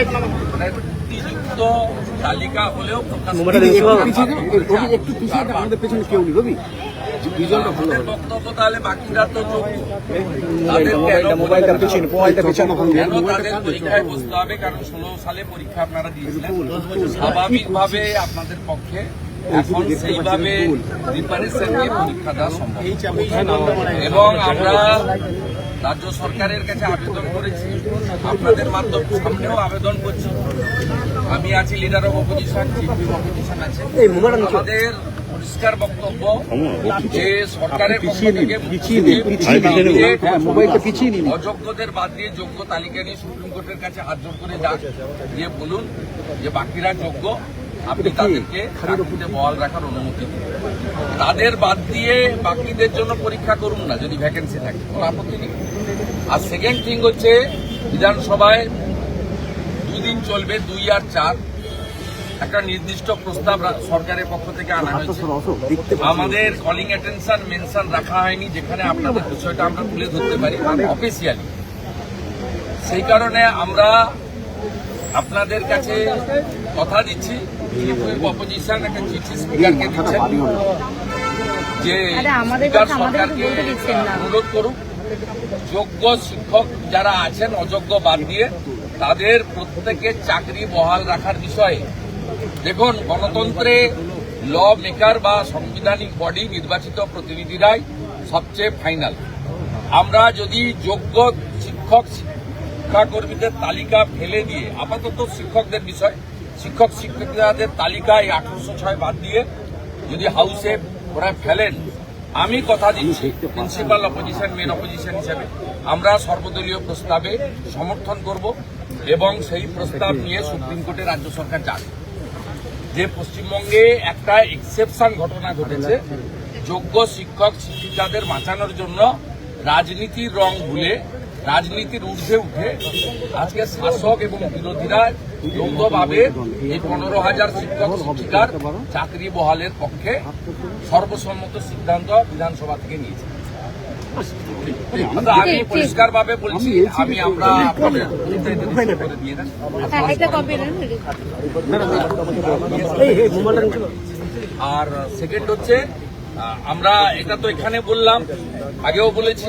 ত্রুটিযুক্ত তালিকা হলেও একটু পিছিয়ে আমাদের পেছনে কেউ নেই রবি ভিজুয়ালটা ভালো আমাদের হবে বক্তব্য তাহলে বাকিরা তো মোবাইলটা কেন- মোবাইলটা পেছনে মোবাইলটা পেছনে কেন তাদের পরীক্ষায় বসতে হবে? কারণ ষোলো সালে পরীক্ষা আপনারা দিয়েছিলেন। স্বাভাবিকভাবে আপনাদের পক্ষে এখন সেইভাবে প্রিপারেশন নিয়ে পরীক্ষা দেওয়া সম্ভব। এবং আমরা রাজ্য সরকারের কাছে আবেদন করেছি আপনাদের মাধ্যম সামনেও আবেদন করছি আমি আছি leader of opposition chief opposition আছে আমাদের পরিষ্কার বক্তব্য যে সরকারের পক্ষ থেকে। হ্যাঁ। অযোগ্যদের বাদ দিয়ে যোগ্য তালিকা নিয়ে সুপ্রিম কোর্টের কাছে হাত জোর করে যান দিয়ে বলুন যে বাকিরা যোগ্য আপনি তাদেরকে চাকরিতে বহাল রাখার অনুমতি দিন। তাদের বাদ দিয়ে বাকিদের জন্য পরীক্ষা করুন না যদি ভ্যাকেন্সি থাকে। কোনো আপত্তি নেই। আর সেকেন্ড থিং হচ্ছে বিধানসভায় দুদিন চলবে দুই আর চার। একটা নির্দিষ্ট প্রস্তাব সরকারের পক্ষ থেকে আনা হয়েছে। আমাদের কলিং অ্যাটেনশন মেনশন রাখা হয়নি যেখানে আপনাদের বিষয়টা আমরা তুলে ধরতে পারি অফিসিয়ালি সেই কারণে আমরা আপনাদের কাছে কথা দিচ্ছি। অপোজিশন একটা চিঠি স্পিকারকে দিচ্ছেন যে স্পিকার সরকারকে বলতে দিচ্ছেন না। অনুরোধ করুক যোগ্য শিক্ষক যারা আছেন অযোগ্য বাদ দিয়ে তাদের প্রত্যেকে চাকরি বহাল রাখার বিষয়ে দেখুন গণতন্ত্রে ল মেকার বা সাংবিধানিক বডি নির্বাচিত প্রতিনিধিরাই সবচেয়ে ফাইনাল আমরা যদি যোগ্য শিক্ষক শিক্ষাকর্মীদের তালিকা ফেলে দিয়ে আপাতত শিক্ষকদের বিষয় শিক্ষক শিক্ষিকাদের তালিকায় আঠারোশো ছয় বাদ দিয়ে যদি হাউসে ওরা ফেলেন, আমি কথা দিচ্ছি। প্রিন্সিপাল অপোজিশন মেন অপোজিশন হিসেবে। আমরা সর্বদলীয় প্রস্তাবে সমর্থন করব এবং সেই প্রস্তাব নিয়ে সুপ্রিম কোর্টে রাজ্য সরকার যাবে। যে পশ্চিমবঙ্গে একটা এক্সেপশন ঘটনা ঘটেছে, যোগ্য শিক্ষক শিক্ষিকাদের বাঁচানোর জন্য রাজনীতির রং ভুলে রাজনীতির ঊর্ধ্বে উঠে আজকে শাসক এবং বিরোধীরা যৌথভাবে এই পনেরো হাজার শিক্ষক শিক্ষিকার চাকরি বহালের পক্ষে সর্বসম্মত সিদ্ধান্ত বিধানসভা থেকে নিয়েছে। আমি পরিষ্কার ভাবে বলছি আমি আমরা হ্যাঁ আর সেকেন্ড হচ্ছে আমরা এটা তো এখানে বললাম আগেও বলেছি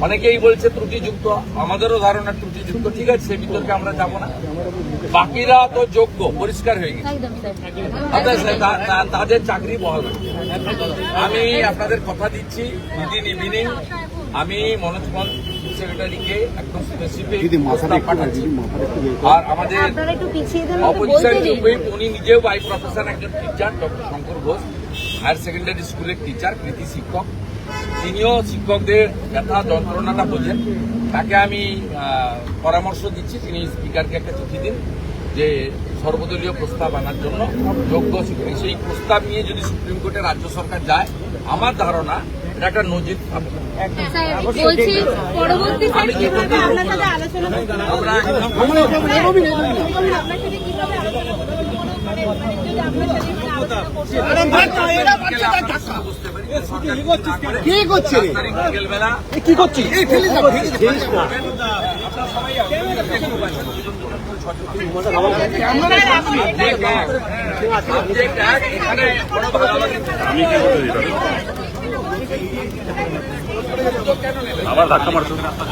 অনেকেই বলছে ত্রুটিযুক্ত আমাদেরও ধারণা ত্রুটিযুক্ত ঠিক আছে সে বিতর্কে আমরা যাব না। বাকিরা তো যোগ্য পরিষ্কার হয়ে গেছে। তা- তাদের চাকরি বহাল। আমি আপনাদের কথা দিচ্ছি উইদিন ইভিনিং আমি মনোজ পল সেক্রেটারিকে একদম স্পেসিফিক প্রস্তাব পাঠাচ্ছি। আর আমাদের দেন অপোজিশন বলতে উনি নিজেও বাই প্রফেশন একজন teacher doctor Shankar Ghosh higher secondary স্কুলের টিচার কৃতি শিক্ষক। তিনিও শিক্ষকদের ব্যথা যন্ত্রণাটা বোঝেন তাকে আমি পরামর্শ দিচ্ছি তিনি স্পিকারকে একটা চিঠি দিন যে সর্বদলীয় প্রস্তাব আনার জন্য যোগ্য শিক্ষক। সেই প্রস্তাব নিয়ে যদি সুপ্রিম কোর্টে রাজ্য সরকার যায় আমার ধারণা এটা একটা নজির আমরা কি করছে কি আছেন, দুজন দুজন করে কোনো ভাগাভাগি নেই।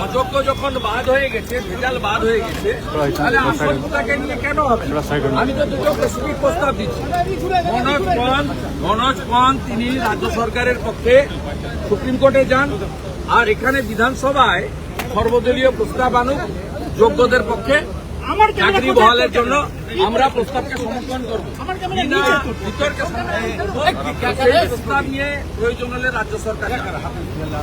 অযোগ্য যখন বাদ হয়ে গেছে ভেজাল বাদ হয়ে গেছে তাহলে আসলটাকে নিয়ে কেন হবে? আমি তো দুটো স্পেসিফিক প্রস্তাব দিচ্ছি। মনোজ পন্ত মনোজ পন্ত তিনি রাজ্য সরকারের পক্ষে সুপ্রিম কোর্টে যান আর এখানে বিধানসভায় সর্বদলীয় প্রস্তাব আনুক যোগ্যদের পক্ষে। চাকরি বহালের জন্য আমরা প্রস্তাবকে সমর্থন করব বিতর্কে প্রস্তাব নিয়ে প্রয়োজন হলে রাজ্য সরকার।